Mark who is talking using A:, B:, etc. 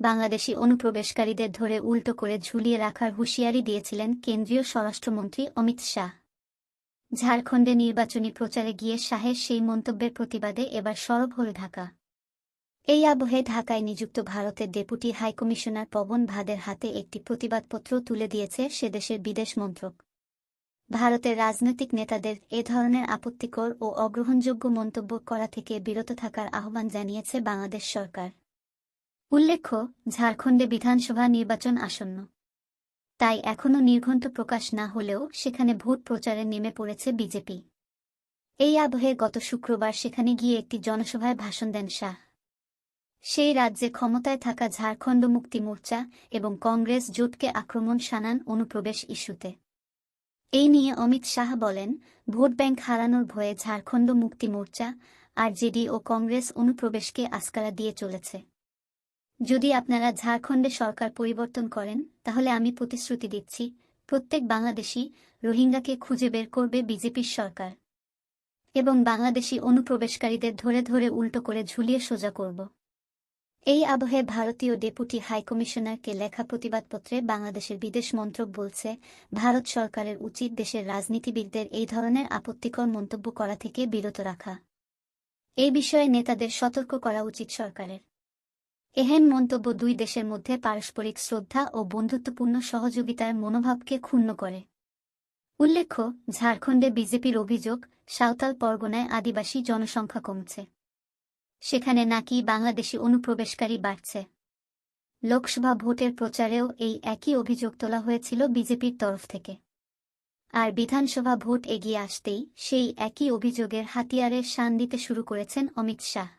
A: বাংলাদেশি অনুপ্রবেশকারীদের ধরে উল্টো করে ঝুলিয়ে রাখার হুঁশিয়ারি দিয়েছিলেন কেন্দ্রীয় স্বরাষ্ট্রমন্ত্রী অমিত শাহ। ঝাড়খণ্ডে নির্বাচনী প্রচারে গিয়ে শাহের সেই মন্তব্যের প্রতিবাদে এবার সরব হল ঢাকা। এই আবহে ঢাকায় নিযুক্ত ভারতের ডেপুটি হাইকমিশনার পবন ভাদের হাতে একটি প্রতিবাদপত্র তুলে দিয়েছে সে দেশের বিদেশ মন্ত্রক। ভারতের রাজনৈতিক নেতাদের এ ধরনের আপত্তিকর ও অগ্রহণযোগ্য মন্তব্য করা থেকে বিরত থাকার আহ্বান জানিয়েছে বাংলাদেশ সরকার। উল্লেখ্য, ঝাড়খণ্ডে বিধানসভা নির্বাচন আসন্ন। তাই এখনও নির্ঘণ্ট প্রকাশ না হলেও সেখানে ভোট প্রচারে নেমে পড়েছে বিজেপি। এই আবহে গত শুক্রবার সেখানে গিয়ে একটি জনসভায় ভাষণ দেন শাহ। সেই রাজ্যে ক্ষমতায় থাকা ঝাড়খণ্ড মুক্তি মোর্চা এবং কংগ্রেস জোটকে আক্রমণ শানান অনুপ্রবেশ ইস্যুতে। এই নিয়ে অমিত শাহ বলেন, ভোট ব্যাংক হারানোর ভয়ে ঝাড়খণ্ড মুক্তি মোর্চা আরজেডি ও কংগ্রেস অনুপ্রবেশকে আস্কারা দিয়ে চলেছে। যদি আপনারা ঝাড়খণ্ডে সরকার পরিবর্তন করেন, তাহলে আমি প্রতিশ্রুতি দিচ্ছি, প্রত্যেক বাংলাদেশি রোহিঙ্গাকে খুঁজে বের করবে বিজেপির সরকার। এবং বাংলাদেশি অনুপ্রবেশকারীদের ধরে ধরে উল্টো করে ঝুলিয়ে সোজা করব। এই আবহে ভারতীয় ডেপুটি হাইকমিশনারকে লেখা প্রতিবাদপত্রে বাংলাদেশের বিদেশ মন্ত্রক বলছে, ভারত সরকারের উচিত দেশের রাজনীতিবিদদের এই ধরনের আপত্তিকর মন্তব্য করা থেকে বিরত রাখা। এই বিষয়ে নেতাদের সতর্ক করা উচিত সরকারের। এহেন মন্তব্য দুই দেশের মধ্যে পারস্পরিক শ্রদ্ধা ও বন্ধুত্বপূর্ণ সহযোগিতার মনোভাবকে ক্ষুণ্ণ করে। উল্লেখ্য, ঝাড়খণ্ডে বিজেপির অভিযোগ, সাঁওতাল পরগনায় আদিবাসী জনসংখ্যা কমছে। সেখানে নাকি বাংলাদেশি অনুপ্রবেশকারী বাড়ছে। লোকসভা ভোটের প্রচারেও এই একই অভিযোগ তোলা হয়েছিল বিজেপির তরফ থেকে। আর বিধানসভা ভোট এগিয়ে আসতেই সেই একই অভিযোগের হাতিয়ারের শান দিতে শুরু করেছেন অমিত শাহ।